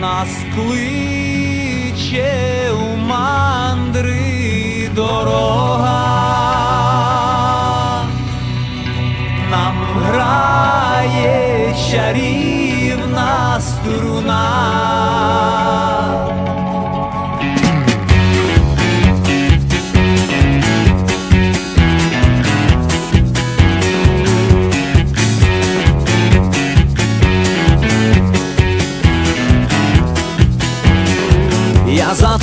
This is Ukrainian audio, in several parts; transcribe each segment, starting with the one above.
нас кличе у мандри дорога, нам грає чарівна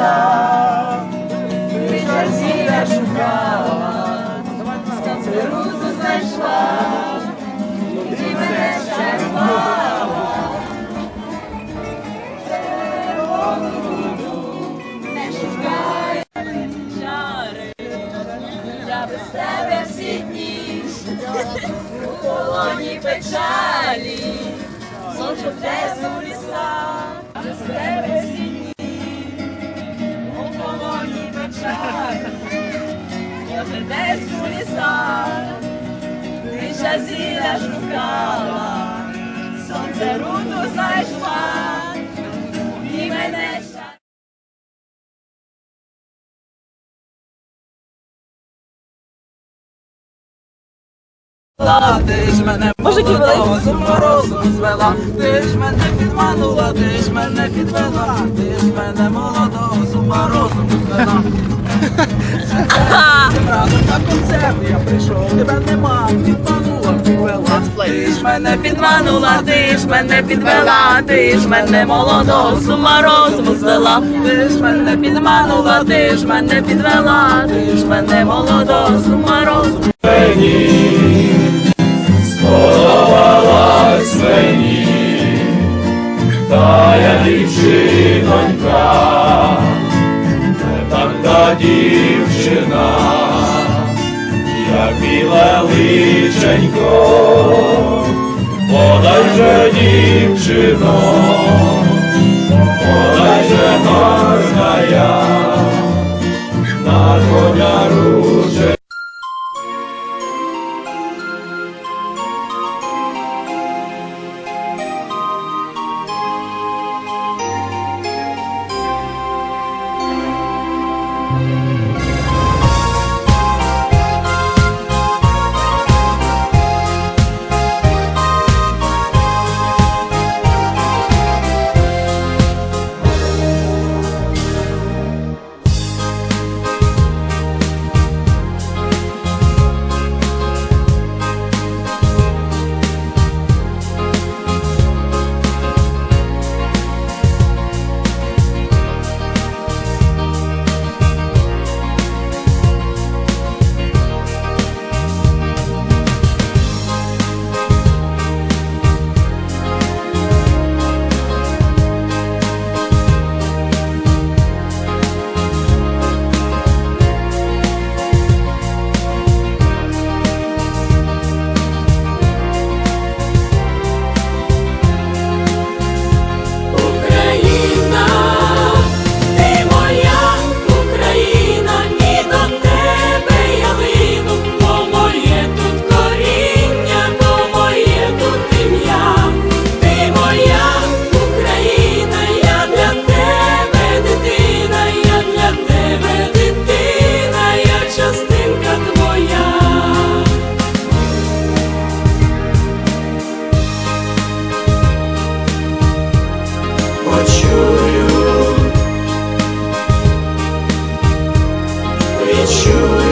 Десь у лісах, Вітер шукала, Цирузу знайшла, і мене щарувала. Не шукай чари, я без тебе всі дні, у полоні печалі, Зончу десь у лісах, десь у лісах, ти зілля шукала, сонце руду знайшла, і мене ща. Ти ж мене молодого з морозом звела, ти ж мене підманула, ти ж мене підвела, ти ж мене молодого морозом разом на концерт я прийшов, тебе нема, підманула, підвела. Ти ж мене Підманула, ти ж мене підвела, ти ж мене молодого з ума розуму звела, ти ж мене підманула, ти ж мене підвела, ти ж мене молодого з ума розуму. Дівчина, як біле личенько, подай же дівчино, it's you.